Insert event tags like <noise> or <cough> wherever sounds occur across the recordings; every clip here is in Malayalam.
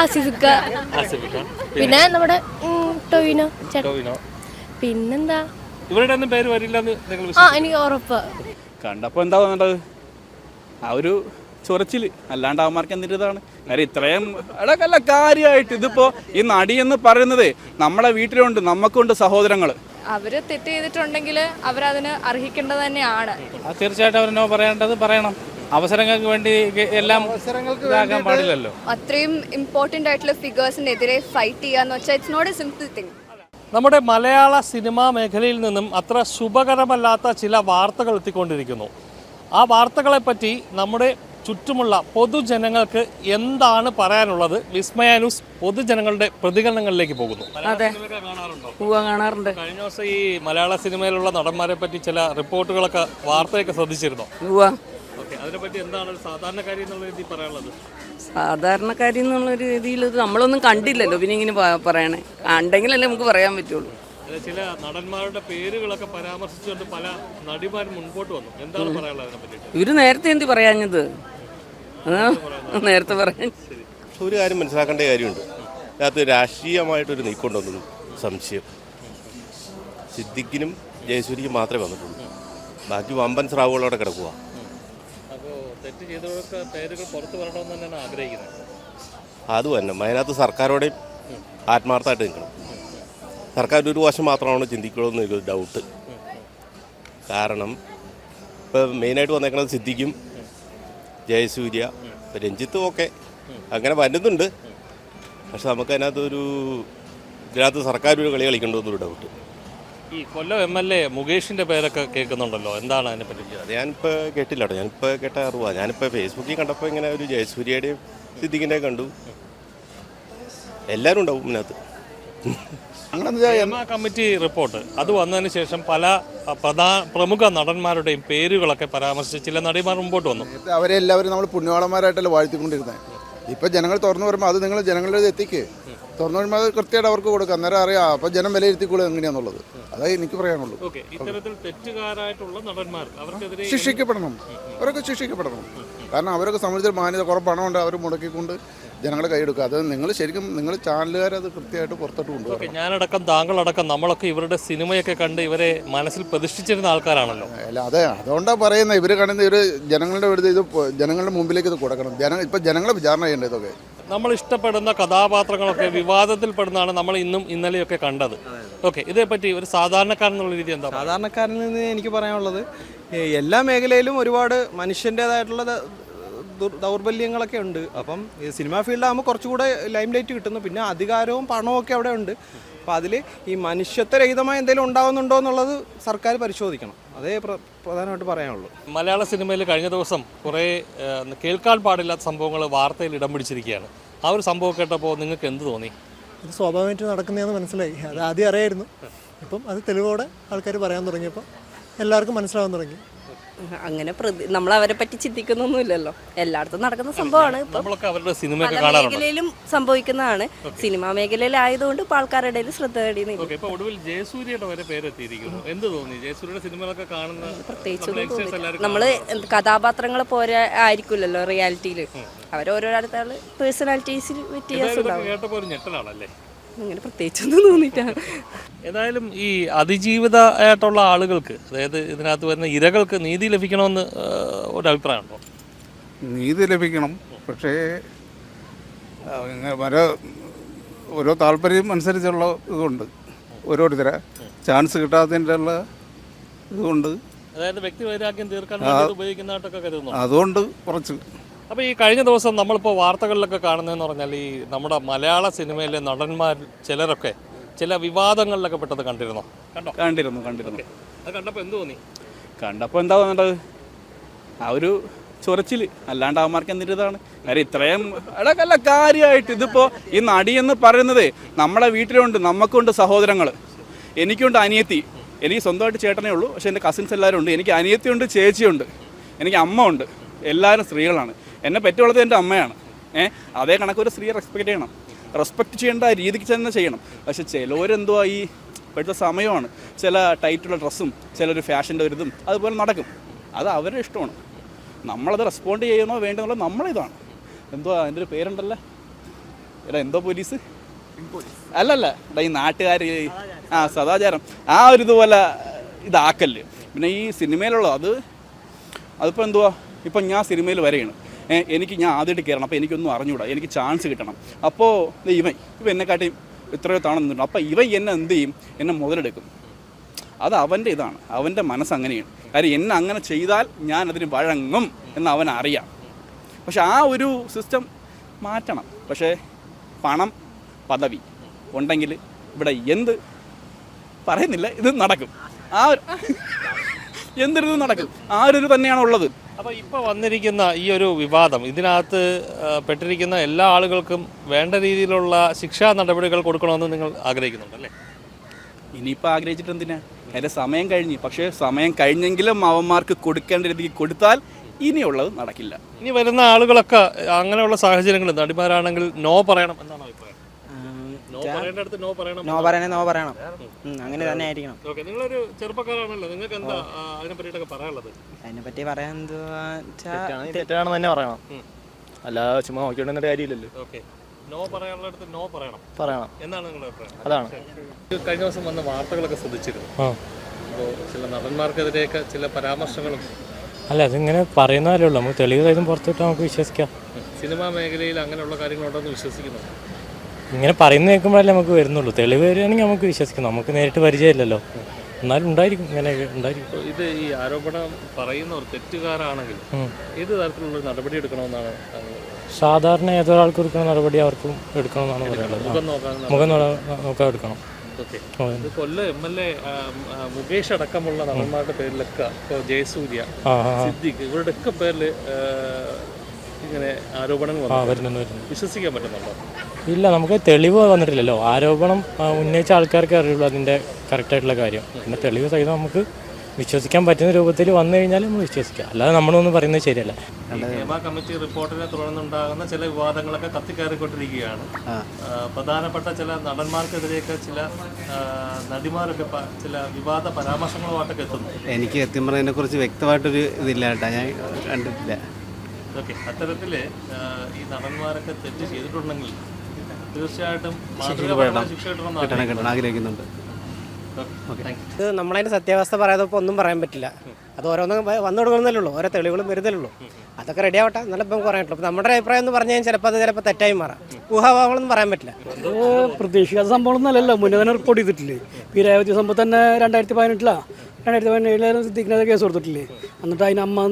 ആസിഫിക്ക പിന്നെ നമ്മുടെ ടൊവിനോ ടൊവിനോ. പിന്നെന്താ? ഇവരുടെ ഒന്നും പേര് വരില്ലെന്ന് നിങ്ങൾ ആ എനിക്ക് ഉറപ്പ്. കണ്ടപ്പോൾ എന്താ തോന്നേണ്ടത്? ആ ഒരു ചൊറച്ചിൽ. അല്ലാണ്ട് അവന്മാർക്ക് എന്തിന്റെ ഇതാണ് കാര്യം ഇത്രയും അടക്കല്ല കാര്യമായിട്ട് ഇതിപ്പോ ഈ നടി എന്ന് പറയുന്നത് നമ്മളെ വീട്ടിലുണ്ട് നമുക്കുണ്ട് സഹോദരങ്ങൾ അവർ തെറ്റ് ചെയ്തിട്ടുണ്ടെങ്കിൽ അവരതിന് അർഹിക്കേണ്ടത് തന്നെയാണ്. ആ തീർച്ചയായിട്ടും അവർ നോ പറയേണ്ടത് പറയണം. അവസരങ്ങൾക്ക് വേണ്ടി എല്ലാം ഇതാക്കാൻ പാടില്ലല്ലോ. അത്രയും ഇമ്പോർട്ടന്റ് ആയിട്ടുള്ള ഫിഗേഴ്സിനെതിരെ ഫൈറ്റ് ചെയ്യാന്ന് വെച്ചാൽ it's not a simple thing നമ്മുടെ മലയാള സിനിമാ മേഖലയിൽ നിന്നും അത്ര ശുഭകരമല്ലാത്ത ചില വാർത്തകൾ എത്തിക്കൊണ്ടിരിക്കുന്നു. ആ വാർത്തകളെപ്പറ്റി നമ്മുടെ ചുറ്റുമുള്ള പൊതുജനങ്ങൾക്ക് എന്താണ് പറയാനുള്ളത്? വിസ്മയ ന്യൂസ് പൊതുജനങ്ങളുടെ പ്രതികരണങ്ങളിലേക്ക് പോകുന്നു. അതെ. കാണാറുണ്ടോ? കഴിഞ്ഞ ദിവസം ഈ മലയാള സിനിമയിലുള്ള നടന്മാരെ പറ്റി ചില റിപ്പോർട്ടുകളൊക്കെ വാർത്തയൊക്കെ ശ്രദ്ധിച്ചിരുന്നോ? ഓക്കെ അതിനെപ്പറ്റി എന്താണ് ഒരു സാധാരണക്കാരി എന്നുള്ള രീതിയിൽ പറയാനുള്ളത്? സാധാരണക്കാരി എന്നുള്ള രീതിയിൽ ഇത് നമ്മളൊന്നും കണ്ടില്ലല്ലോ പിന്നെ ഇങ്ങനെ പ- പറയണേ. കണ്ടെങ്കിലല്ലേ നമുക്ക് പറയാൻ പറ്റുള്ളൂ. അല്ല, ചില നടന്മാരുടെ പേരുകളൊക്കെ പരാമർശിച്ചുകൊണ്ട് പല നടിമാരും മുൻപോട്ട് വന്നു. എന്താണ് പറയാനുള്ളത് അതിനെ പറ്റിയിട്ട് ഇവർ നേരത്തെ എന്ത് പറയാഞ്ഞത്? ആ, നേരത്തെ പറയാൻ ഒരു കാര്യം മനസ്സിലാക്കേണ്ട കാര്യമുണ്ട്. അതിനകത്ത് രാഷ്ട്രീയമായിട്ടൊരു നീക്കമുണ്ടെന്നും സംശയം. സിദ്ദിഖിനും ജയസൂരിക്കും മാത്രമേ വന്നിട്ടുള്ളൂ. ബാക്കി വമ്പൻ സ്രാവുകളോടെ കിടക്കുക അപ്പോൾ തെറ്റ് ചെയ്തവർക്ക് പേരുകൾ പുറത്തു വരണമെന്ന് ആഗ്രഹിക്കുന്നത്. അത് തന്നെ. അതിനകത്ത് സർക്കാരോടെ ആത്മാർത്ഥമായിട്ട് നിൽക്കണം. സർക്കാർ ഒരു വശം മാത്രമാണ് ചിന്തിക്കുള്ളൂ എന്നൊരു ഡൗട്ട് കാരണം ഇപ്പോൾ മെയിനായിട്ട് വന്നേക്കുന്നത് സിദ്ധിക്കും ജയസൂര്യ ഇപ്പൊ രഞ്ജിത്തും ഒക്കെ അങ്ങനെ വരുന്നുണ്ട്. പക്ഷെ നമുക്കതിനകത്തൊരു ഇതിനകത്ത് സർക്കാർ ഒരു കളി കളിക്കേണ്ടതെന്നൊരു ഡൗട്ട് ഈ കൊല്ലം എം എൽ എ മുകേഷിന്റെ പേരൊക്കെ കേൾക്കുന്നുണ്ടല്ലോ. എന്താണ് അതിനെ പറ്റി? അത് ഞാനിപ്പോൾ കേട്ടില്ല കേട്ടോ. ഞാനിപ്പോൾ കേട്ട അറിവാ. ഞാനിപ്പോൾ ഫേസ്ബുക്കിൽ കണ്ടപ്പോൾ ഇങ്ങനെ ഒരു ജയസൂര്യയുടെയും സിദ്ദിഖിന്റെയും കണ്ടു. എല്ലാവരും ഉണ്ടാവും ഇതിനകത്ത്. Committee report. അത് വന്നതിന് ശേഷം പല പ്രധാ പ്രധാന പ്രമുഖ നടന്മാരുടെയും പേരുകളൊക്കെ പരാമർശിച്ച് ചില നടിമാർ മുമ്പോട്ട് വന്നു. അവരെല്ലാവരും അവരെ എല്ലാവരും നമ്മൾ പുണ്യവാളന്മാരായിട്ടല്ലേ വാഴ്ത്തിക്കൊണ്ടിരുന്നത് ഇപ്പം ജനങ്ങൾ തുറന്നു വരുമ്പോൾ അത് നിങ്ങൾ ജനങ്ങളുടെ എത്തിക്ക്. തുറന്നു വരുമ്പോൾ അത് കൃത്യമായിട്ട് അവർക്ക് കൊടുക്കാം. അന്നേരം അറിയാം അപ്പം ജനം വിലയിരുത്തിക്കൊള്ളും എങ്ങനെയാണെന്നുള്ളത് അതേ എനിക്ക് പറയാനുള്ളൂ. ശിക്ഷിക്കപ്പെടണം. അവരൊക്കെ ശിക്ഷിക്കപ്പെടണം. കാരണം അവരൊക്കെ സംബന്ധിച്ച് മാന്യത കുറേ പണമുണ്ട് അവർ മുടക്കിക്കൊണ്ട് ജനങ്ങളെ കൈയെടുക്കുക. അത് നിങ്ങൾ ശരിക്കും നിങ്ങൾ ചാനലുകാർ അത് കൃത്യമായിട്ട് പുറത്തോട്ട് കൊണ്ടുപോകും ഞാനടക്കം താങ്കളടക്കം നമ്മളൊക്കെ ഇവരുടെ സിനിമയൊക്കെ കണ്ട് ഇവരെ മനസ്സിൽ പ്രതിഷ്ഠിച്ചിരുന്ന ആൾക്കാരാണല്ലോ. അല്ല അതെ അതുകൊണ്ടാണ് പറയുന്നത് ഇവർ കാണുന്ന ഇവർ ജനങ്ങളുടെ ഇത് ജനങ്ങളുടെ മുമ്പിലേക്ക് ഇത് കൊടുക്കണം. ജന ഇപ്പം ജനങ്ങളെ വിചാരണ ചെയ്യേണ്ടത് ഇതൊക്കെ. നമ്മൾ ഇഷ്ടപ്പെടുന്ന കഥാപാത്രങ്ങളൊക്കെ വിവാദത്തിൽപ്പെടുന്നതാണ് നമ്മൾ ഇന്നും ഇന്നലെയൊക്കെ കണ്ടത്. ഓക്കെ ഇതേപ്പറ്റി ഒരു സാധാരണക്കാരൻ എന്നുള്ള രീതി എന്താ? സാധാരണക്കാരിൽ നിന്ന് എനിക്ക് പറയാനുള്ളത് എല്ലാ മേഖലയിലും ഒരുപാട് മനുഷ്യന്റേതായിട്ടുള്ള ദൗർബല്യങ്ങളൊക്കെ ഉണ്ട്. അപ്പം ഈ സിനിമാ ഫീൽഡാകുമ്പോൾ കുറച്ചുകൂടെ ലൈം ലൈറ്റ് കിട്ടുന്നു. പിന്നെ അധികാരവും പണവും ഒക്കെ അവിടെ ഉണ്ട്. അപ്പോൾ അതിൽ ഈ മനുഷ്യത്വരഹിതമായ എന്തെങ്കിലും ഉണ്ടാകുന്നുണ്ടോ എന്നുള്ളത് സർക്കാർ പരിശോധിക്കണം. അതേ പ്ര- പ്രധാനമായിട്ട് പറയാനുള്ളൂ. മലയാള സിനിമയിൽ കഴിഞ്ഞ ദിവസം കുറേ കേൾക്കാൻ പാടില്ലാത്ത സംഭവങ്ങൾ വാർത്തയിൽ ഇടം പിടിച്ചിരിക്കുകയാണ്. ആ ഒരു സംഭവം കേട്ടപ്പോൾ നിങ്ങൾക്ക് എന്ത് തോന്നി? ഇത് സ്വാഭാവികമായിട്ട് നടക്കുന്നതെന്ന് മനസ്സിലായി. അത് ആദ്യം അറിയായിരുന്നു. ഇപ്പം അത് തെളിവോടെ ആൾക്കാർ പറയാൻ തുടങ്ങിയപ്പോൾ എല്ലാവർക്കും മനസ്സിലാവാൻ തുടങ്ങി. അങ്ങനെ പ്രതി നമ്മൾ അവരെ പറ്റി ചിന്തിക്കുന്നൊന്നുമില്ലല്ലോ. എല്ലായിടത്തും നടക്കുന്ന സംഭവമാണ്. മേഖലയിലും സംഭവിക്കുന്നതാണ്. സിനിമാ മേഖലയിലായതുകൊണ്ട് ഇപ്പൊ ആൾക്കാരുടെ ശ്രദ്ധ നമ്മളെ കഥാപാത്രങ്ങളെ പോലെ ആയിരിക്കില്ലല്ലോ റിയാലിറ്റിയിൽ അവരോരോരുത്തരുടെ പേഴ്സണാലിറ്റീസിൽ വ്യത്യാസം ഉണ്ടാവും. അങ്ങനെ പ്രത്യേകിച്ചൊന്നും തോന്നിയിട്ടാണ് ഏതായാലും ഈ അതിജീവിത ആയിട്ടുള്ള ആളുകൾക്ക് അതായത് ഇതിനകത്ത് വരുന്ന ഇരകൾക്ക് നീതി ലഭിക്കണമെന്ന് ഒരു അഭിപ്രായമുണ്ടോ നീതി ലഭിക്കണം. പക്ഷേ ഓരോ ഓരോ താല്പര്യം അനുസരിച്ചുള്ള ഇതുണ്ട്. ഓരോരുത്തരെ ചാൻസ് കിട്ടാത്തതിന്റെ ഉള്ള ഇതുകൊണ്ട് അതായത് വ്യക്തി വൈരാഗ്യം തീർക്കാൻ ഉപയോഗിക്കുന്നതായിട്ടൊക്കെ കരുതുന്നു അതുകൊണ്ട് കുറച്ച്. അപ്പോൾ ഈ കഴിഞ്ഞ ദിവസം നമ്മളിപ്പോൾ വാർത്തകളിലൊക്കെ കാണുന്നതെന്ന് പറഞ്ഞാൽ ഈ നമ്മുടെ മലയാള സിനിമയിലെ നടന്മാർ ചിലരൊക്കെ ചില വിവാദങ്ങളിലൊക്കെ പെട്ടത് കണ്ടിരുന്നു? കണ്ടോ? കണ്ടിരുന്നു കണ്ടിരുന്നു. അത് കണ്ടപ്പോൾ എന്ത് തോന്നി? കണ്ടപ്പോൾ എന്താ തോന്നേണ്ടത്? ആ ഒരു ചൊറച്ചിൽ. അല്ലാണ്ട് അവന്മാർക്ക് എന്തിന്റെ കാര്യം ഇത്രയും അടക്കല്ല കാര്യമായിട്ട് ഇതിപ്പോ ഈ നടി എന്ന് പറയുന്നത് നമ്മളെ വീട്ടിലുണ്ട് നമുക്കുണ്ട് സഹോദരങ്ങൾ എനിക്കുണ്ട് അനിയത്തി. എനിക്ക് സ്വന്തമായിട്ട് ചേട്ടനേ ഉള്ളൂ പക്ഷെ എന്റെ കസിൻസ് എല്ലാവരും ഉണ്ട് എനിക്ക് അനിയത്തിയുണ്ട് ചേച്ചിയുണ്ട്. എനിക്ക് അമ്മ ഉണ്ട്. എല്ലാവരും സ്ത്രീകളാണ്. എന്നെ പെറ്റുള്ളത് എന്റെ അമ്മയാണ്. ഏഹ് അതേ കണക്ക് ഒരു സ്ത്രീയെ റെസ്പെക്ട് ചെയ്യണം. റെസ്പെക്ട് ചെയ്യേണ്ട രീതിക്ക് തന്നെ ചെയ്യണം. പക്ഷെ ചിലവരെന്തുവാ ഈ ഇപ്പോഴത്തെ സമയമാണ്. ചില ടൈറ്റുള്ള ഡ്രസ്സും ചിലൊരു ഫാഷന്റെ ഒരു ഇതും അതുപോലെ നടക്കും. അത് അവരുടെ ഇഷ്ടമാണ്. നമ്മളത് റെസ്പോണ്ട് ചെയ്യണോ വേണ്ടെന്നുള്ളത് നമ്മളിതാണ്. എന്തോ അതിന്റെ ഒരു പേരുണ്ടല്ലോ? എടാ എന്തോ പോലീസ്? അല്ലല്ല എടാ ഈ നാട്ടുകാർ ആ സദാചാരം. ആ ഒരു ഇതുപോലെ ഇതാക്കൽ. പിന്നെ ഈ സിനിമയിലുള്ള അത് അതിപ്പോൾ എന്തുവാ? ഇപ്പം ഞാൻ സിനിമയിൽ വരെയാണ് ഏ, എനിക്ക് ഞാൻ ആദ്യമായിട്ട് കയറണം. അപ്പോൾ എനിക്കൊന്നും അറിഞ്ഞുകൂടാ എനിക്ക് ചാൻസ് കിട്ടണം. അപ്പോൾ ഇവൻ ഇവ എന്നെക്കാട്ടി ഇത്രയോ നിന്നിട്ടുണ്ട്. അപ്പോൾ ഇവൻ എന്നെ എന്ത് ചെയ്യും? എന്നെ മുതലെടുക്കും. അത് അവന്റെ ഇതാണ്. അവന്റെ മനസ്സ് അങ്ങനെയാണ്. കാര്യം എന്നെ അങ്ങനെ ചെയ്താൽ ഞാൻ അതിന് വഴങ്ങും എന്ന് അവൻ അറിയാം. പക്ഷെ ആ ഒരു സിസ്റ്റം മാറ്റണം. പക്ഷേ പണം പദവി ഉണ്ടെങ്കിൽ ഇവിടെ എന്ത് പറയുന്നില്ല ഇത് നടക്കും. ആ എന്തൊരു നടക്കും. ആ ഒരു <laughs> തന്നെയാണ് ഉള്ളത് അപ്പോൾ ഇപ്പോൾ വന്നിരിക്കുന്ന ഈ ഒരു വിവാദം ഇതിനകത്ത് പെട്ടിരിക്കുന്ന എല്ലാ ആളുകൾക്കും വേണ്ട രീതിയിലുള്ള ശിക്ഷാ നടപടികൾ കൊടുക്കണമെന്ന് നിങ്ങൾ ആഗ്രഹിക്കുന്നുണ്ട് അല്ലേ? ഇനിയിപ്പോൾ ആഗ്രഹിച്ചിട്ട് എന്തിനാ? അതിന്റെ സമയം കഴിഞ്ഞു. പക്ഷേ സമയം കഴിഞ്ഞെങ്കിലും അവന്മാർക്ക് കൊടുക്കേണ്ട രീതിക്ക് കൊടുത്താൽ ഇനിയുള്ളത് നടക്കില്ല. ഇനി വരുന്ന ആളുകളൊക്കെ അങ്ങനെയുള്ള സാഹചര്യങ്ങൾ നടിമാരാണെങ്കിൽ നോ പറയണം എന്നാണ് അഭിപ്രായം. നോ പറയണം. നോ പറയണേ നോ പറയണം. അങ്ങനെ തന്നെ ആയിരിക്കണം. ഓക്കെ നിങ്ങളൊരു ചെറുപ്പക്കാരാണല്ലോ നിങ്ങൾക്ക് എന്താ ആ, അതിനെ പറ്റിയിട്ടൊക്കെ പറയാനുള്ളത് അതിനെ പറ്റി പറയാൻ എന്തുവാ തെറ്റാണെന്ന് തന്നെ പറയണം. അല്ല ചുമ്മാ നോക്കിക്കൊണ്ടിരുന്നിട്ട് കാര്യമില്ലല്ലോ. ഓക്കെ നോ പറയാനുള്ളടത്ത് നോ പറയണം. പറയണം. എന്നാണ് നിങ്ങളുടെ അഭിപ്രായം? അതാണ്. കഴിഞ്ഞ ദിവസം വന്ന വാർത്തകളൊക്കെ ശ്രദ്ധിച്ചിരുന്നു. അപ്പോൾ ചില നടന്മാർക്കെതിരെയൊക്കെ ചില പരാമർശങ്ങളും. അല്ല അതിങ്ങനെ പറയുന്നതല്ലേ ഉള്ളൂ. നമുക്ക് തെളിവ് പുറത്തിട്ട് നമുക്ക് വിശ്വസിക്കാം. സിനിമാ മേഖലയിൽ അങ്ങനെയുള്ള കാര്യങ്ങളുണ്ടെന്ന് വിശ്വസിക്കുന്നു ഇങ്ങനെ പറയുന്ന കേൾക്കുമ്പോഴല്ലേ നമുക്ക് വരുന്നുള്ളൂ. തെളിവ് വരികയാണെങ്കിൽ നമുക്ക് വിശ്വസിക്കാം. നമുക്ക് നേരിട്ട് പരിചയമില്ലല്ലോ. എന്നാലും ഉണ്ടായിരിക്കും. ഇങ്ങനെ ഉണ്ടായിരിക്കും. ഇത് ഈ ആരോപണം പറയുന്നവർ തെറ്റുകാരാണെങ്കിൽ. ഏത് തരത്തിലുള്ള നടപടി എടുക്കണമെന്നാണ് സാധാരണ ഏതൊരാൾക്കും എടുക്കുന്ന നടപടി അവർക്കും എടുക്കണമെന്നാണ് പറയുന്നത്. മുഖം നോക്കാൻ എടുക്കണം. Kollam M L A Mukesh അടക്കമുള്ള നടന്മാരുടെ പേരിലൊക്കെ ഇപ്പോൾ ജയസൂര്യ സിദ്ദിഖ് ഇവരുടെ ഒക്കെ സിദ്ദിഖ് ഇവരുടെയൊക്കെ പേരിൽ ഇങ്ങനെ ആരോപണങ്ങൾ വരുന്നുണ്ട് വരുന്നുണ്ട്. വിശ്വസിക്കാൻ പറ്റുന്നുണ്ടോ? ഇല്ല നമുക്ക് തെളിവ് വന്നിട്ടില്ലല്ലോ. ആരോപണം ഉന്നയിച്ച ആൾക്കാർക്ക് അറിയുള്ളൂ അതിന്റെ കറക്റ്റായിട്ടുള്ള കാര്യം. പിന്നെ തെളിവ് സഹിതം നമുക്ക് വിശ്വസിക്കാൻ പറ്റുന്ന രൂപത്തിൽ വന്നു കഴിഞ്ഞാൽ നമ്മൾ വിശ്വസിക്കാം. അല്ലാതെ നമ്മളൊന്നും പറയുന്നത് ശരിയല്ല. കമ്മിറ്റി റിപ്പോർട്ടിനെ തുടർന്നുണ്ടാകുന്ന ചില വിവാദങ്ങളൊക്കെ കത്തിക്കയറിക്കൊണ്ടിരിക്കുകയാണ്. പ്രധാനപ്പെട്ട ചില നടന്മാർക്കെതിരെയൊക്കെ ചില നടിമാരൊക്കെ ചില വിവാദ പരാമർശങ്ങളുമായിട്ടൊക്കെ എത്തുന്നു. എനിക്ക് സത്യം പറഞ്ഞതിനെ കുറിച്ച് വ്യക്തമായിട്ടൊരു ഇതില്ല കേട്ടാ. ഞാൻ കണ്ടിട്ടില്ല. ഓക്കെ അത്തരത്തിൽ ഈ നടന്മാരൊക്കെ തെറ്റ് ചെയ്തിട്ടുണ്ടെങ്കിൽ തീർച്ചയായിട്ടും ശിക്ഷ കിട്ടണം ആഗ്രഹിക്കുന്നുണ്ട്. ഇത് നമ്മളതിന്റെ സത്യാവസ്ഥ പറയാതെ ഇപ്പോൾ ഒന്നും പറയാൻ പറ്റില്ല. അത് ഓരോന്നും വന്നു കൊടുക്കുന്നല്ലേ ഉള്ളൂ. ഓരോ തെളിവുകളും വരുന്നല്ലേ ഉള്ളൂ. അതൊക്കെ റെഡി ആവട്ടെ നല്ല ഇപ്പം പറ്റുള്ളൂ നമ്മുടെ അഭിപ്രായം എന്ന് പറഞ്ഞാൽ കഴിഞ്ഞാൽ ചിലപ്പോൾ അത് ചിലപ്പോൾ തെറ്റായി മാറാം. ഊഹാഭാവങ്ങളൊന്നും പറയാൻ പറ്റില്ല. അത് പ്രതീക്ഷിക്കാത്ത സംഭവം അല്ലല്ലോ. മുന്നേ തന്നെ റിപ്പോർട്ട് ചെയ്തിട്ടില്ലേ? ഈ രേവതി സംഭവം തന്നെ രണ്ടായിരത്തി പതിനെട്ടിലാ രണ്ടായിരത്തി പതിനേഴിലായിരുന്നു സിദ്ധിക്കുന്നത് കേസ് കൊടുത്തിട്ടില്ലേ? എന്നിട്ട് അതിന് അമ്മ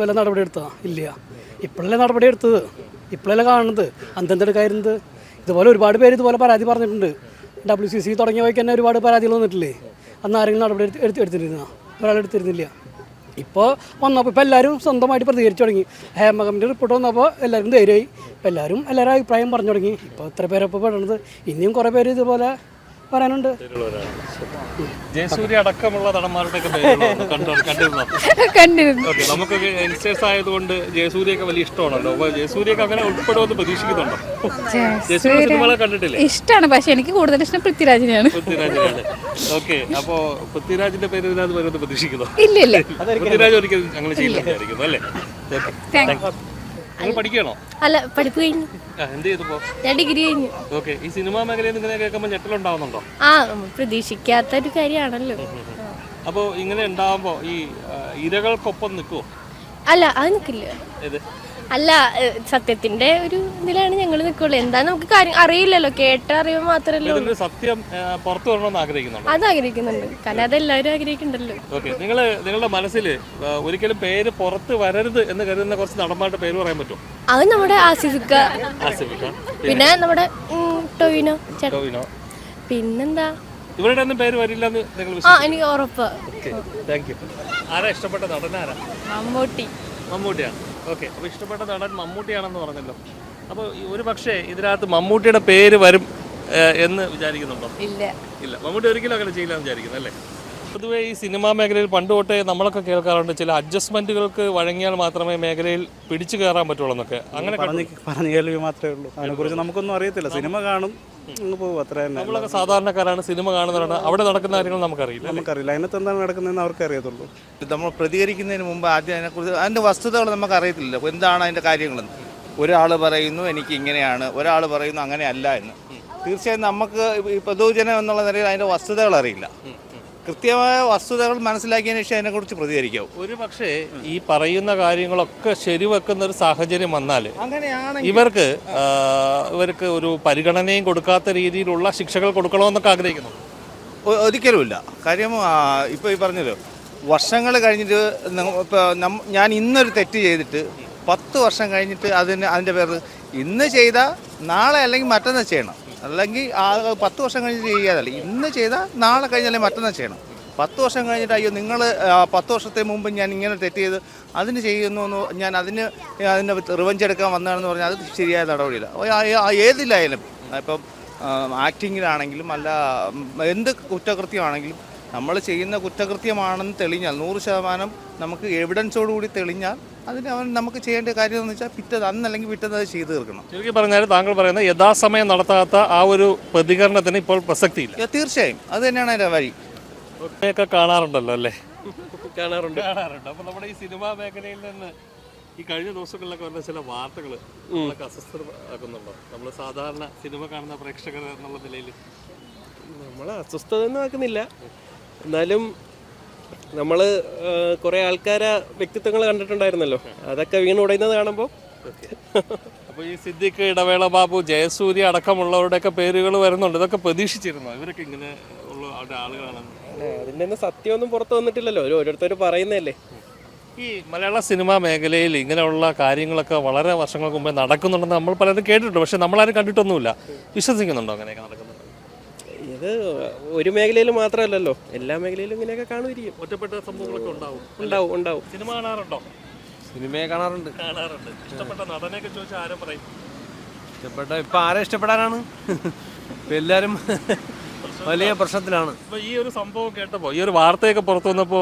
വല്ല നടപടി എടുത്താ? ഇല്ല ഇപ്പോഴല്ലേ നടപടി എടുത്തത്? ഇപ്പോഴല്ലേ കാണുന്നത്? അന്തെന്തെടുക്കായിരുന്നത് ഇതുപോലെ ഒരുപാട് പേര് ഇതുപോലെ പരാതി പറഞ്ഞിട്ടുണ്ട്. ഡബ്ല്യു സി സി തുടങ്ങിയ വഴിക്ക് തന്നെ ഒരുപാട് പരാതികൾ വന്നിട്ടില്ലേ? അന്ന് ആരെങ്കിലും നടപടി എടുത്ത് എടുത്ത് എടുത്തിരുന്ന? ഒരാൾ എടുത്തിരുന്നില്ല. ഇപ്പോൾ വന്നപ്പോൾ ഇപ്പോൾ എല്ലാവരും സ്വന്തമായിട്ട് പ്രതികരിച്ചു തുടങ്ങി. ഹേമ കമ്മിറ്റി റിപ്പോർട്ട് വന്നപ്പോൾ എല്ലാവരും ധൈര്യമായി. ഇപ്പോൾ എല്ലാവരും എല്ലാവരും അഭിപ്രായം പറഞ്ഞു തുടങ്ങി. ഇപ്പോൾ ഇത്ര പേരെ ഇപ്പോൾ പെടുന്നത് ഇനിയും കുറേ പേര് ഇതുപോലെ പറയാനുണ്ട്. ജയസൂര്യ അടക്കമുള്ള നടന്മാരുടെ കണ്ടിരുന്നു? ഓക്കെ നമുക്കൊക്കെ യങ്സ്റ്റേഴ്സ് ആയതുകൊണ്ട് ജയസൂര്യയൊക്കെ വലിയ ഇഷ്ടമാണല്ലോ. അപ്പോൾ ജയസൂര്യയൊക്കെ അങ്ങനെ ഉൾപ്പെടുമെന്ന് പ്രതീക്ഷിക്കുന്നുണ്ടോ? ജയസൂര്യ സിനിമകളെ കണ്ടിട്ടില്ലേ? ഇഷ്ടമാണ് പക്ഷെ എനിക്ക് കൂടുതൽ ഇഷ്ടം പൃഥ്വിരാജിനെയാണ്. പൃഥ്വിരാജിനാണ്. ഓക്കെ അപ്പോ പൃഥ്വിരാജിന്റെ പേര് ഇതിനകത്ത് വരുമെന്ന് പ്രതീക്ഷിക്കുന്നു. ഇല്ല ഇല്ല പൃഥ്വിരാജ് ഒരിക്കലും അങ്ങനെ ചെയ്യില്ല അല്ലേ? താങ്ക് നിങ്ങൾ പഠിക്കണോ അല്ല. പഠിപ്പ് കഴിഞ്ഞു. എന്ത് ചെയ്തപ്പോ ഞാൻ ഡിഗ്രി കഴിഞ്ഞു. ഓക്കെ ഈ സിനിമാ മേഖലയിൽ ഇങ്ങനെ കേൾക്കുമ്പോൾ ഞെട്ടലുണ്ടാവുന്നുണ്ടോ? ആ പ്രതീക്ഷിക്കാത്ത ഒരു കാര്യമാണല്ലോ അപ്പോൾ ഇങ്ങനെ ഉണ്ടാവുമ്പോൾ ഈ ഇരകൾക്കൊപ്പം നിൽക്കുമോ അല്ല അത് നിൽക്കില്ല അല്ല സത്യത്തിന്റെ ഒരു ഇതിലാണ് ഞങ്ങൾ നിൽക്കുള്ളൂ എന്താ നമുക്ക് കാര്യം അറിയില്ലല്ലോ. കേട്ട അറിവ് മാത്രല്ലോ ഇതിന്റെ സത്യം പുറത്തു വരണമെന്ന് ആഗ്രഹിക്കുന്നുണ്ടോ? അത് ആഗ്രഹിക്കുന്നുണ്ട്. കാരണം അതെല്ലാവരും ആഗ്രഹിക്കുന്നുണ്ടല്ലോ. ഓക്കെ നിങ്ങൾ നിങ്ങളുടെ മനസ്സിൽ ഒരിക്കലും പേര് പുറത്ത് വരരുത് എന്ന് കരുതുന്ന കുറച്ച് നടന്മാരുടെ പേര് പറയാൻ പറ്റും അത് നമ്മുടെ ആസിഫിക്ക. ആസിഫിക്ക. പിന്നെ? നമ്മുടെ ടോവിനോ ടൊവിനോ. പിന്നെന്താ? ഇവരുടെ ഒന്നും പേര് വരില്ലെന്ന് നിങ്ങൾ ആ എനിക്ക് ഉറപ്പ്. താങ്ക് യു ആരാ ഇഷ്ടപ്പെട്ട നടൻ ആരാ മമ്മൂട്ടി. മമ്മൂട്ടിയാണ് ഓക്കെ അപ്പോൾ ഇഷ്ടപ്പെട്ട നടൻ മമ്മൂട്ടിയാണെന്ന് പറഞ്ഞല്ലോ. അപ്പോൾ ഒരു പക്ഷേ ഇതിനകത്ത് മമ്മൂട്ടിയുടെ പേര് വരും എന്ന് വിചാരിക്കുന്നുണ്ടോ? ഇല്ല. ഇല്ല. മമ്മൂട്ടി ഒരിക്കലും അങ്ങനെ ചെയ്യില്ല എന്ന് വിചാരിക്കുന്നു അല്ലേ? പൊതുവേ ഈ സിനിമാ മേഖലയിൽ പണ്ട് തൊട്ടേ നമ്മളൊക്കെ കേൾക്കാറുണ്ട് ചില അഡ്ജസ്റ്റ്മെന്റുകൾക്ക് വഴങ്ങിയാൽ മാത്രമേ മേഖലയിൽ പിടിച്ചു കയറാൻ പറ്റുള്ളൂ എന്നൊക്കെ. അങ്ങനെ പറഞ്ഞു കേൾവി മാത്രമേ ഉള്ളൂ. അതിനെക്കുറിച്ച് നമുക്കൊന്നും അറിയത്തില്ല. സിനിമ കാണും അങ്ങ് പോകും അത്ര തന്നെ. നമ്മളൊക്കെ സാധാരണക്കാരാണ് സിനിമ കാണുന്നവരാണ്. അവിടെ നടക്കുന്ന കാര്യങ്ങൾ നമുക്കറിയില്ല? നമുക്കറിയില്ല. അതിനകത്ത് എന്താണ് നടക്കുന്നതെന്ന് അവർക്ക് അറിയത്തുള്ളൂ. നമ്മൾ പ്രതികരിക്കുന്നതിന് മുമ്പ് ആദ്യം അതിനെക്കുറിച്ച് അതിന്റെ വസ്തുതകൾ നമുക്ക് അറിയത്തില്ല എന്താണ് അതിന്റെ കാര്യങ്ങളെന്ന്? ഒരാൾ പറയുന്നു എനിക്ക് ഇങ്ങനെയാണ്. ഒരാൾ പറയുന്നു അങ്ങനെയല്ല എന്ന്. തീർച്ചയായും നമുക്ക് പൊതുജനം എന്നുള്ള നിലയിൽ അതിന്റെ വസ്തുതകൾ അറിയില്ല. കൃത്യമായ വസ്തുതകൾ മനസ്സിലാക്കിയതിന് ശേഷം അതിനെക്കുറിച്ച് പ്രതികരിക്കാവും. ഒരു പക്ഷേ ഈ പറയുന്ന കാര്യങ്ങളൊക്കെ ശരിവെക്കുന്ന ഒരു സാഹചര്യം വന്നാൽ അങ്ങനെയാണെങ്കിൽ ഇവർക്ക് ആ, ഇവർക്ക് ഒരു പരിഗണനയും കൊടുക്കാത്ത രീതിയിലുള്ള ശിക്ഷകൾ കൊടുക്കണമെന്നൊക്കെ ആഗ്രഹിക്കുന്നു. ഒ- ഒരിക്കലുമില്ല. കാര്യം ഇപ്പോൾ ഈ പറഞ്ഞല്ലോ വർഷങ്ങൾ കഴിഞ്ഞിട്ട് ഞാൻ ഇന്നൊരു തെറ്റ് ചെയ്തിട്ട് പത്ത് വർഷം കഴിഞ്ഞിട്ട് അതിന് അതിന്റെ പേര് ഇന്ന് ചെയ്താൽ നാളെ അല്ലെങ്കിൽ മറ്റന്നാൾ ചെയ്യണം. അല്ലെങ്കിൽ ആ പത്ത് വർഷം കഴിഞ്ഞിട്ട് ചെയ്യാതല്ല ഇന്ന് ചെയ്താൽ നാളെ കഴിഞ്ഞാലേ മറ്റന്നാൾ ചെയ്യണം. പത്ത് വർഷം കഴിഞ്ഞിട്ട് അയ്യോ നിങ്ങൾ പത്ത് വർഷത്തെ മുമ്പ് ഞാൻ ഇങ്ങനെ തെറ്റ് ചെയ്ത് അതിന് ചെയ്യുന്നു എന്ന് ഞാൻ അതിന് അതിന് റിവഞ്ച് എടുക്കാൻ വന്നതാണെന്ന് പറഞ്ഞാൽ അത് ശരിയായ നടപടിയില്ല. ഏതിലായാലും ഇപ്പം ആക്ടിങ്ങിലാണെങ്കിലും അല്ല എന്ത് കുറ്റകൃത്യമാണെങ്കിലും നമ്മൾ ചെയ്യുന്ന കുറ്റകൃത്യമാണെന്ന് തെളിഞ്ഞാൽ നൂറ് ശതമാനം നമുക്ക് എവിഡൻസോടുകൂടി തെളിഞ്ഞാൽ അതിന് അവൻ നമുക്ക് ചെയ്യേണ്ട കാര്യം എന്ന് വെച്ചാൽ പിറ്റത് അന്നല്ലെങ്കിൽ പിറ്റത് അത് ചെയ്തു തീർക്കണം. ചുരുക്കി പറഞ്ഞാൽ താങ്കൾ പറയുന്ന യഥാസമയം നടത്താത്ത ആ ഒരു പ്രതികരണത്തിന് ഇപ്പോൾ പ്രസക്തിയില്ല. ഇല്ല തീർച്ചയായും. അത് തന്നെയാണ് എന്റെ വഴി. ഒക്കെ കാണാറുണ്ടല്ലോ അല്ലേ? കാണാറുണ്ട്. കാണാറുണ്ട്. അപ്പോൾ നമ്മുടെ ഈ സിനിമാ മേഖലയിൽ നിന്ന് ഈ കഴിഞ്ഞ ദിവസങ്ങളിലൊക്കെ വന്ന ചില വാർത്തകൾ നമ്മളൊക്കെ അസ്വസ്ഥമാക്കുന്നുണ്ടോ നമ്മൾ സാധാരണ സിനിമ കാണുന്ന പ്രേക്ഷകർ എന്നുള്ള നിലയിൽ നമ്മൾ അസ്വസ്ഥത ഒന്നും ആക്കുന്നില്ല. എന്നാലും നമ്മൾ കുറേ ആൾക്കാരെ വ്യക്തിത്വങ്ങൾ കണ്ടിട്ടുണ്ടായിരുന്നല്ലോ. അതൊക്കെ വീണ് ഉടയുന്നത് കാണുമ്പോൾ അപ്പോൾ ഈ സിദ്ദിഖ് ഇടവേള ബാബു ജയസൂര്യ അടക്കമുള്ളവരുടെയൊക്കെ പേരുകൾ വരുന്നുണ്ട്. ഇതൊക്കെ പ്രതീക്ഷിച്ചിരുന്നു? ഇവരൊക്കെ ഇങ്ങനെ ഉള്ള ആളുകളാണ് അതിന്റെ ഒന്നും സത്യമൊന്നും പുറത്ത് വന്നിട്ടില്ലല്ലോ. ഒരു ഓരോരുത്തർ പറയുന്നതല്ലേ. ഈ മലയാള സിനിമാ മേഖലയിൽ ഇങ്ങനെയുള്ള കാര്യങ്ങളൊക്കെ വളരെ വർഷങ്ങൾക്ക് മുമ്പേ നടക്കുന്നുണ്ടെന്ന് നമ്മൾ പലരും കേട്ടിട്ടുണ്ട്. പക്ഷെ നമ്മളാരും കണ്ടിട്ടൊന്നുമില്ല. വിശ്വസിക്കുന്നുണ്ടോ അങ്ങനെയൊക്കെ നടക്കുന്നുണ്ട് ഇത് ഒരു മേഖലയിൽ മാത്രമല്ലല്ലോ. എല്ലാ മേഖലയിലും ഇങ്ങനെയൊക്കെ കാണുമായിരിക്കും. ഒറ്റപ്പെട്ട സംഭവങ്ങളൊക്കെ ഉണ്ടാവും. ഉണ്ടാവും ഉണ്ടാവും. സിനിമ കാണാറുണ്ടോ? സിനിമയെ കാണാറുണ്ട്. കാണാറുണ്ട്. ഇഷ്ടപ്പെട്ട നടനെയൊക്കെ ചോദിച്ചാൽ ആരും പറയും? ഇഷ്ടപ്പെട്ട ഇപ്പൊ ആരെ ഇഷ്ടപ്പെടാനാണ്? ഇപ്പൊ എല്ലാരും വലിയ പ്രശ്നത്തിലാണ്. ഇപ്പൊ ഈ ഒരു സംഭവം കേട്ടപ്പോ ഈ ഒരു വാർത്തയൊക്കെ പുറത്തു വന്നപ്പോ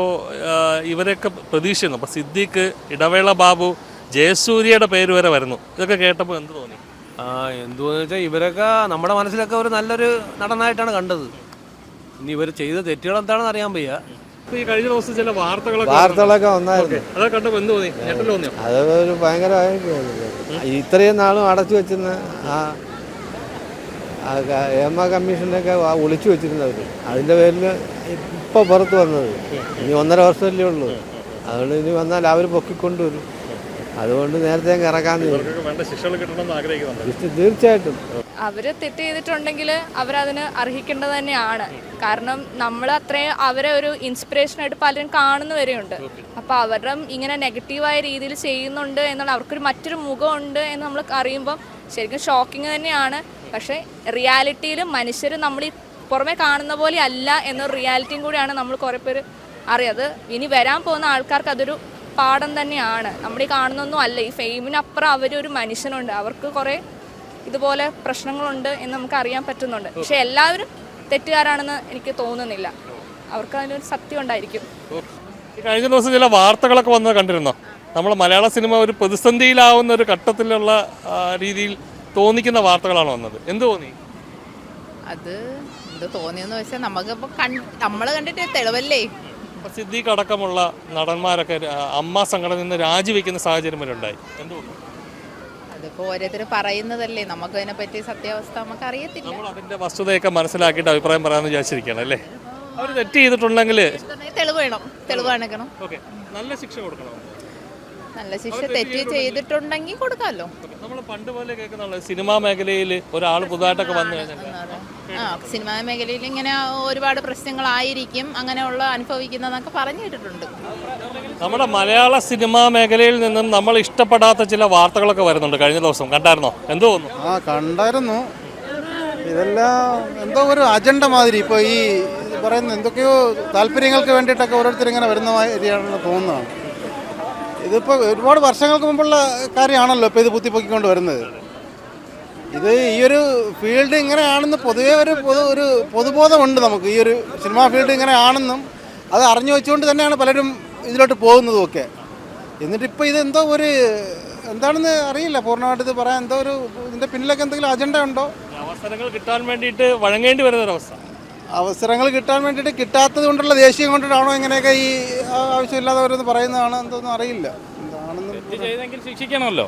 ഇവരെയൊക്കെ പ്രതീക്ഷിക്കുന്നു അപ്പൊ സിദ്ദിഖ് ഇടവേള ബാബു ജയസൂര്യയുടെ പേര് വരെ വരുന്നു. ഇതൊക്കെ കേട്ടപ്പോൾ എന്ത് തോന്നി? ആ എന്തുവെന്ന് വെച്ചാൽ ഇവരൊക്കെ നമ്മുടെ മനസ്സിലൊക്കെ ഒരു നല്ലൊരു നടനായിട്ടാണ് കണ്ടത്. ഇനി ഇവർ ചെയ്ത തെറ്റുകൾ എന്താണെന്ന് അറിയാൻ വയ്യ. ഈ കഴിഞ്ഞ ദിവസം ചില വാർത്തകളൊക്കെ വാർത്തകളൊക്കെ വന്നായിരുന്നു. അതൊക്കെ കണ്ടപ്പോൾ എന്ത് തോന്നി? ഞെട്ടൽ തോന്നിയോ? അത് ഒരു ഭയങ്കര ഇത്രയും നാളും അടച്ചു വെച്ചിരുന്ന ആ ആ ക- ഒക്കെ കമ്മീഷനൊക്കെ ആ ഒളിച്ചു വെച്ചിരുന്നവർ അതിന്റെ പേരിൽ ഇപ്പോൾ പുറത്ത് വന്നത്. ഇനി ഒന്നര വർഷമല്ലേ ഉള്ളൂ. അതുകൊണ്ട് ഇനി വന്നാൽ അവർ പൊക്കിക്കൊണ്ടുവരും. അതുകൊണ്ട് നേരത്തെ ഇറക്കാൻ തീർച്ചയായിട്ടും. അവർ തെറ്റ് ചെയ്തിട്ടുണ്ടെങ്കിൽ അവരതിന് അർഹിക്കേണ്ടത് തന്നെയാണ്. കാരണം നമ്മൾ അത്രയും അവരെ ഒരു ഇൻസ്പിറേഷൻ ആയിട്ട് പലരും കാണുന്നവരെയുണ്ട് അപ്പോൾ അവരുടെ ഇങ്ങനെ നെഗറ്റീവായ രീതിയിൽ ചെയ്യുന്നുണ്ട് എന്നുള്ള അവർക്കൊരു മറ്റൊരു മുഖമുണ്ട് എന്ന് നമ്മൾ അറിയുമ്പോൾ ശരിക്കും ഷോക്കിംഗ് തന്നെയാണ്. പക്ഷേ റിയാലിറ്റിയിൽ മനുഷ്യർ നമ്മൾ ഈ പുറമെ കാണുന്ന പോലെ അല്ല എന്നൊരു റിയാലിറ്റിയും കൂടിയാണ് നമ്മൾ കുറേ പേര് അറിയാത് ഇനി വരാൻ പോകുന്ന ആൾക്കാർക്ക് അതൊരു പാഠം തന്നെയാണ്. നമ്മൾ ഈ കാണുന്നൊന്നും അല്ല. ഈ ഫെയിമിനപ്പുറം അവരൊരു മനുഷ്യനുണ്ട്. അവർക്ക് കുറേ ഇതുപോലെ പ്രശ്നങ്ങളുണ്ട് എന്ന് നമുക്ക് അറിയാൻ പറ്റുന്നുണ്ട്. പക്ഷെ എല്ലാവരും തെറ്റുകാരാണെന്ന് എനിക്ക് തോന്നുന്നില്ല. അവർക്ക് അതിനൊരു സത്യം ഉണ്ടായിരിക്കും. ഈ കഴിഞ്ഞ ദിവസം ചില വാർത്തകളൊക്കെ വന്നത് കണ്ടിരുന്നോ? നമ്മൾ മലയാള സിനിമ ഒരു പ്രതിസന്ധിയിലാവുന്ന ഒരു ഘട്ടത്തിലുള്ള രീതിയിൽ തോന്നിക്കുന്ന വാർത്തകളാണ് വന്നത്. എന്ത് തോന്നി? അത് എന്ത് തോന്നിയെന്ന് വെച്ചാൽ നമുക്കിപ്പോൾ കൺ നമ്മൾ കണ്ടിട്ട് തെളിവല്ലേ? സിദ്ദീഖ് അടക്കമുള്ള നടന്മാരൊക്കെ അമ്മ സംഘടനയിൽ നിന്ന് രാജിവെക്കുന്ന സാഹചര്യം വരെ ഉണ്ടായി. അതിപ്പോ അതിപ്പോൾ ഓരോരുത്തർ പറയുന്നതല്ലേ. നമുക്ക് അതിനെപ്പറ്റി സത്യാവസ്ഥ നമുക്ക് അറിയത്തില്ല നമ്മൾ അതിന്റെ വസ്തുതയൊക്കെ മനസ്സിലാക്കിയിട്ട് അഭിപ്രായം പറയാമെന്ന് വിചാരിച്ചിരിക്കുകയാണ് അല്ലേ? അവർ തെറ്റ് ചെയ്തിട്ടുണ്ടെങ്കിൽ തെളിവ് വേണം. തെളിവ് കാണിക്കണം. ഓക്കെ. നല്ല ശിക്ഷ കൊടുക്കണം? നല്ല ശിക്ഷ തെറ്റ് ചെയ്തിട്ടുണ്ടെങ്കിൽ കൊടുക്കാമല്ലോ നമ്മൾ പണ്ട് പോലെ കേൾക്കുന്ന സിനിമാ മേഖലയിൽ ഒരാൾ പുതുതായിട്ടൊക്കെ വന്നു കഴിഞ്ഞാൽ സിനിമാ മേഖലയിൽ ഇങ്ങനെ ഒരുപാട് പ്രശ്നങ്ങളായിരിക്കും അങ്ങനെയുള്ള അനുഭവിക്കുന്നതൊക്കെ പറഞ്ഞു കേട്ടിട്ടുണ്ട് നമ്മുടെ മലയാള സിനിമാ മേഖലയിൽ നിന്നും നമ്മൾ ഇഷ്ടപ്പെടാത്ത ചില വാർത്തകളൊക്കെ വരുന്നുണ്ട്. കഴിഞ്ഞ ദിവസം കണ്ടായിരുന്നോ? എന്തോ ആ കണ്ടായിരുന്നു. ഇതെല്ലാം എന്തോ ഒരു അജണ്ട മാതിരി. ഇപ്പോൾ ഈ പറയുന്ന എന്തൊക്കെയോ താല്പര്യങ്ങൾക്ക് വേണ്ടിയിട്ടൊക്കെ ഓരോരുത്തർ ഇങ്ങനെ വരുന്ന മാതിരിയാണെന്ന് തോന്നുന്നതാണ് ഇതിപ്പോൾ ഒരുപാട് വർഷങ്ങൾക്ക് മുമ്പുള്ള കാര്യമാണല്ലോ ഇപ്പോൾ ഇത് പുത്തിപ്പൊക്കിക്കൊണ്ട് വരുന്നത് ഇത് ഈ ഒരു ഫീൽഡ് ഇങ്ങനെയാണെന്ന് പൊതുവേ ഒരു പൊതു ഒരു പൊതുബോധമുണ്ട് നമുക്ക്. ഈ ഒരു സിനിമാ ഫീൽഡ് ഇങ്ങനെയാണെന്നും അത് അറിഞ്ഞു വെച്ചുകൊണ്ട് തന്നെയാണ് പലരും ഇതിലോട്ട് പോകുന്നതും ഒക്കെ എന്നിട്ടിപ്പോൾ എന്തോ ഒരു എന്താണെന്ന് അറിയില്ല പൂർണമായിട്ട് ഇത് പറയാൻ. എന്തോ ഒരു ഇതിന്റെ പിന്നിലൊക്കെ എന്തെങ്കിലും അജണ്ട ഉണ്ടോ? അവസരങ്ങൾ കിട്ടാൻ വേണ്ടിയിട്ട് വഴങ്ങേണ്ടി വരുന്ന ഒരവസ്ഥ അവസരങ്ങൾ കിട്ടാൻ വേണ്ടിയിട്ട് കിട്ടാത്തത് കൊണ്ടുള്ള ദേഷ്യം കൊണ്ടിട്ടാണോ ഇങ്ങനെയൊക്കെ ഈ ആവശ്യമില്ലാത്തവരെന്ന് ആവശ്യമില്ലാതെ പറയുന്നതാണ് എന്തോന്നും അറിയില്ല. എന്താണെന്ന് ശിക്ഷിക്കണമല്ലോ.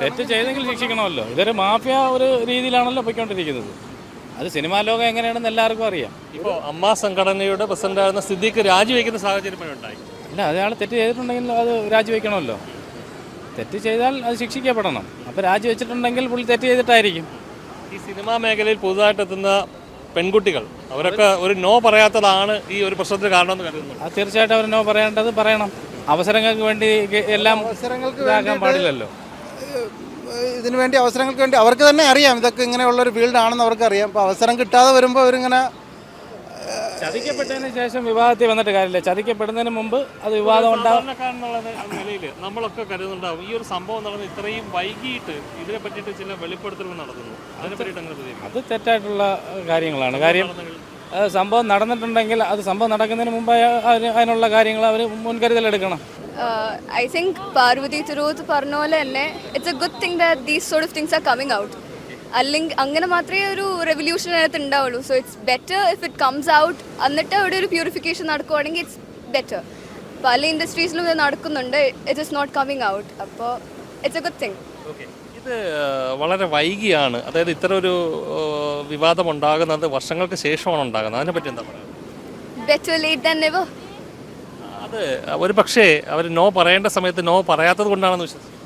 തെറ്റ് ചെയ്തെങ്കിൽ ശിക്ഷിക്കണമല്ലോ. ഇതൊരു മാഫിയ ഒരു രീതിയിലാണല്ലോ പോയിക്കൊണ്ടിരിക്കുന്നത്. അത് സിനിമാ ലോകം എങ്ങനെയാണെന്ന് എല്ലാവർക്കും അറിയാം. ഇപ്പോൾ അമ്മ സംഘടനയുടെ പ്രസിഡന്റായിരുന്ന സ്ഥിതിക്ക് രാജിവെക്കുന്ന സാഹചര്യം ഉണ്ടായി. അല്ല അയാൾ തെറ്റ് ചെയ്തിട്ടുണ്ടെങ്കിൽ അത് രാജിവെക്കണമല്ലോ. തെറ്റ് ചെയ്താൽ അത് ശിക്ഷിക്കപ്പെടണം. അപ്പോൾ രാജിവെച്ചിട്ടുണ്ടെങ്കിൽ പുള്ളി തെറ്റ് ചെയ്തിട്ടായിരിക്കും. ഈ സിനിമാ മേഖലയിൽ പുതുതായിട്ട് എത്തുന്ന പെൺകുട്ടികൾ അവരൊക്കെ ഒരു നോ പറയാത്തതാണ് ഈ ഒരു പ്രശ്നത്തിന് കാരണമെന്ന് കരുതുന്നു. അത് തീർച്ചയായിട്ടും അവർ നോ പറയേണ്ടത് പറയണം. അവസരങ്ങൾക്ക് വേണ്ടി എല്ലാം അവസരങ്ങൾക്ക് പാടില്ലല്ലോ. ഇതിനു വേണ്ടി അവസരങ്ങൾക്ക് വേണ്ടി അവർക്ക് തന്നെ അറിയാം. ഇതൊക്കെ ഇങ്ങനെയുള്ളൊരു ഫീൽഡാണെന്ന് അവർക്ക് അറിയാം. അപ്പോൾ അവസരം കിട്ടാതെ വരുമ്പോൾ അവരിങ്ങനെ ചതിക്കപ്പെട്ടതിന് ശേഷം വിവാദത്തിൽ വന്നിട്ട് കാര്യമില്ല. ചതിക്കപ്പെടുന്നതിന് മുമ്പ് അത് വിവാദം ഉണ്ടാവും നിലയിൽ നമ്മളൊക്കെ കരുതുന്നുണ്ടാവും. ഈ ഒരു സംഭവം നടന്ന് ഇത്രയും വൈകിട്ട് ഇതിനെ പറ്റിയിട്ട് ചില വെളിപ്പെടുത്തലുകൾ നടത്തുന്നു അതിനെ പറ്റിയിട്ട് അത് തെറ്റായിട്ടുള്ള കാര്യങ്ങളാണ്. കാര്യം സംഭവം നടന്നിട്ടുണ്ടെങ്കിൽ അത് സംഭവം നടക്കുന്നതിന് മുമ്പ് അതിന് അതിനുള്ള കാര്യങ്ങൾ അവർ മുൻകരുതലെടുക്കണം. ഐ തിങ്ക് പാർവതി തിരൂത്ത് പറഞ്ഞ പോലെ തന്നെ it's a good thing that these sort of things are coming out അല്ലെങ്കിൽ അങ്ങനെ മാത്രമേ ഒരു റെവല്യൂഷൻ അതിനകത്ത് ഉണ്ടാവുള്ളൂ. So it's better if it comes out എന്നിട്ട് അവിടെ ഒരു പ്യൂരിഫിക്കേഷൻ നടക്കുവാണെങ്കിൽ ഇറ്റ്സ് ബെറ്റർ പല ഇൻഡസ്ട്രീസിലും ഇത് നടക്കുന്നുണ്ട്. It is not coming out അപ്പോൾ ഇറ്റ്സ് എ ഗുഡ് തിങ് ഇത് വളരെ വൈകിയാണ്. അതായത് ഇത്ര ഒരു വിവാദം ഉണ്ടാകുന്നത് വർഷങ്ങൾക്ക് ശേഷമാണ് ഉണ്ടാകുന്നത്. അതിനെ പറ്റി എന്താ പറയുക? ബെറ്റർ ലേറ്റ് ദാൻ നെവർ അത് ഒരു പക്ഷേ അവർ നോ പറയേണ്ട സമയത്ത് നോ പറയാത്തത് കൊണ്ടാണെന്ന് വിശ്വസിക്കുന്നു.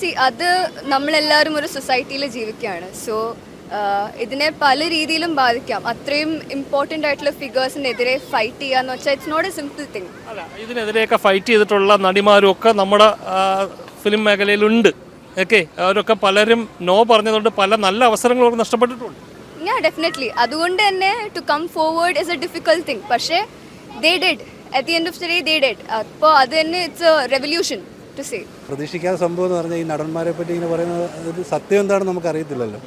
സി അത് നമ്മളെല്ലാവരും ഒരു സൊസൈറ്റിയിൽ ജീവിക്കുകയാണ്. സോ ഇതിനെ പല രീതിയിലും ബാധിക്കാം. അത്രയും ഇമ്പോർട്ടന്റ് ആയിട്ടുള്ള ഫിഗേഴ്സിനെതിരെ ഫൈറ്റ് ചെയ്യുക എന്ന് വെച്ചാൽ it's not a simple thing അല്ല ഇതിനെതിരെയൊക്കെ ഫൈറ്റ് ചെയ്തിട്ടുള്ള നടിമാരും ഒക്കെ നമ്മുടെ ഫിലിം മേഖലയിലുണ്ട്. ഓക്കെ? അവരൊക്കെ പലരും നോ പറഞ്ഞതുകൊണ്ട് പല നല്ല അവസരങ്ങളും അവർക്ക് നഷ്ടപ്പെട്ടിട്ടുണ്ട്. ഞാൻ ഡെഫിനറ്റ്ലി അതുകൊണ്ട് തന്നെ to come forward is a difficult thing പക്ഷേ they dead at the end of the day they dead അപ്പോൾ അത് തന്നെ it's a revolution to say പ്രതീക്ഷിക്കാത്ത സംഭവം എന്ന് പറഞ്ഞാൽ ഈ നടന്മാരെ പറ്റി ഇങ്ങനെ പറയുന്നത് ഒരു സത്യം എന്താണെന്ന് നമുക്ക് അറിയത്തില്ലല്ലോ.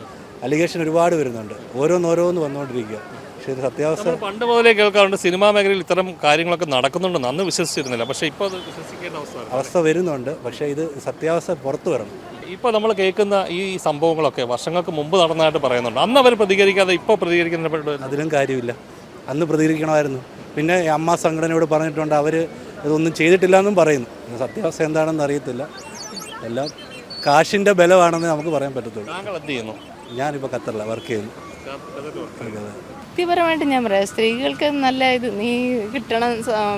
അലിഗേഷൻ ഒരുപാട് വരുന്നുണ്ട്. ഓരോന്നോരോന്ന് വന്നുകൊണ്ടിരിക്കുക. പക്ഷേ ഇത് സത്യാവസ്ഥ പണ്ട് മുതലേ കേൾക്കാറുണ്ട് സിനിമാ മേഖലയിൽ ഇത്തരം കാര്യങ്ങളൊക്കെ നടക്കുന്നുണ്ടെന്ന് അന്ന് വിശ്വസിച്ചിരുന്നില്ല. പക്ഷേ ഇപ്പോൾ അത് വിശ്വസിക്കേണ്ട അവസ്ഥ അവസ്ഥ വരുന്നുണ്ട്. പക്ഷേ ഇത് സത്യാവസ്ഥ പുറത്തു വരണം. ഇപ്പോൾ നമ്മൾ കേൾക്കുന്ന ഈ സംഭവങ്ങളൊക്കെ വർഷങ്ങൾക്ക് മുമ്പ് നടന്നതായിട്ട് പറയുന്നുണ്ട്. അന്ന് അവർ പ്രതികരിക്കാതെ ഇപ്പോൾ പ്രതികരിക്കുന്നതിനെ അതിലും കാര്യമില്ല. അന്ന് പ്രതികരിക്കണമായിരുന്നു. പിന്നെ അമ്മ സംഘടനയോട് പറഞ്ഞിട്ടുണ്ട് അവർ ഇതൊന്നും ചെയ്തിട്ടില്ല എന്നും പറയുന്നു സത്യാവസ്ഥ എന്താണെന്ന് അറിയത്തില്ല. എല്ലാം കാശിന്റെ ബലമാണെന്ന് നമുക്ക് പറയാൻ പറ്റത്തുള്ളൂ. ഞാനിപ്പോൾ കത്തറില്ല വർക്ക് ചെയ്യുന്നു. വ്യക്തിപരമായിട്ട് ഞാൻ പറയാം. സ്ത്രീകൾക്ക് നല്ല ഇത് നീ കിട്ടണം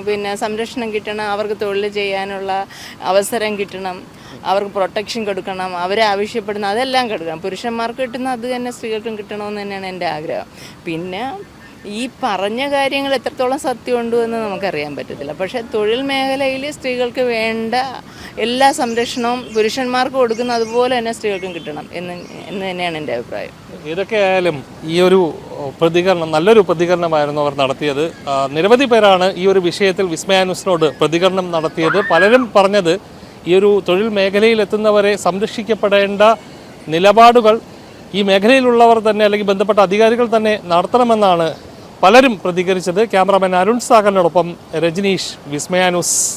പിന്നെ സംരക്ഷണം കിട്ടണം അവർക്ക് തൊഴിൽ ചെയ്യാനുള്ള അവസരം കിട്ടണം അവർക്ക് പ്രൊട്ടക്ഷൻ കൊടുക്കണം അവരെ ആവശ്യപ്പെടുന്ന അതെല്ലാം കൊടുക്കണം. പുരുഷന്മാർക്ക് കിട്ടുന്ന അത് തന്നെ സ്ത്രീകൾക്കും കിട്ടണമെന്ന് തന്നെയാണ് എന്റെ ആഗ്രഹം. പിന്നെ ഈ പറഞ്ഞ കാര്യങ്ങൾ എത്രത്തോളം സത്യമുണ്ടോ എന്ന് നമുക്കറിയാൻ പറ്റത്തില്ല. പക്ഷേ തൊഴിൽ മേഖലയിൽ സ്ത്രീകൾക്ക് വേണ്ട എല്ലാ സംരക്ഷണവും പുരുഷന്മാർക്ക് കൊടുക്കുന്ന അതുപോലെ തന്നെ സ്ത്രീകൾക്കും കിട്ടണം എന്ന് എന്ന് തന്നെയാണ് എന്റെ അഭിപ്രായം. ഇതൊക്കെ ആയാലും ഈ ഒരു പ്രതികരണം നല്ലൊരു പ്രതികരണമായിരുന്നു അവർ നടത്തിയത്. നിരവധി പേരാണ് ഈ ഒരു വിഷയത്തിൽ വിസ്മയാനുസിനോട് പ്രതികരണം നടത്തിയത്. പലരും പറഞ്ഞത് ഈ ഒരു തൊഴിൽ മേഖലയിൽ എത്തുന്നവരെ സംരക്ഷിക്കപ്പെടേണ്ട നിലപാടുകൾ ഈ മേഖലയിലുള്ളവർ തന്നെ അല്ലെങ്കിൽ ബന്ധപ്പെട്ട അധികാരികൾ തന്നെ നടത്തണമെന്നാണ് പലരും പ്രതികരിച്ചത്. ക്യാമറാമാൻ അരുൺ സാഗറിനോടൊപ്പം രജനീഷ് വിസ്മയ ന്യൂസ്.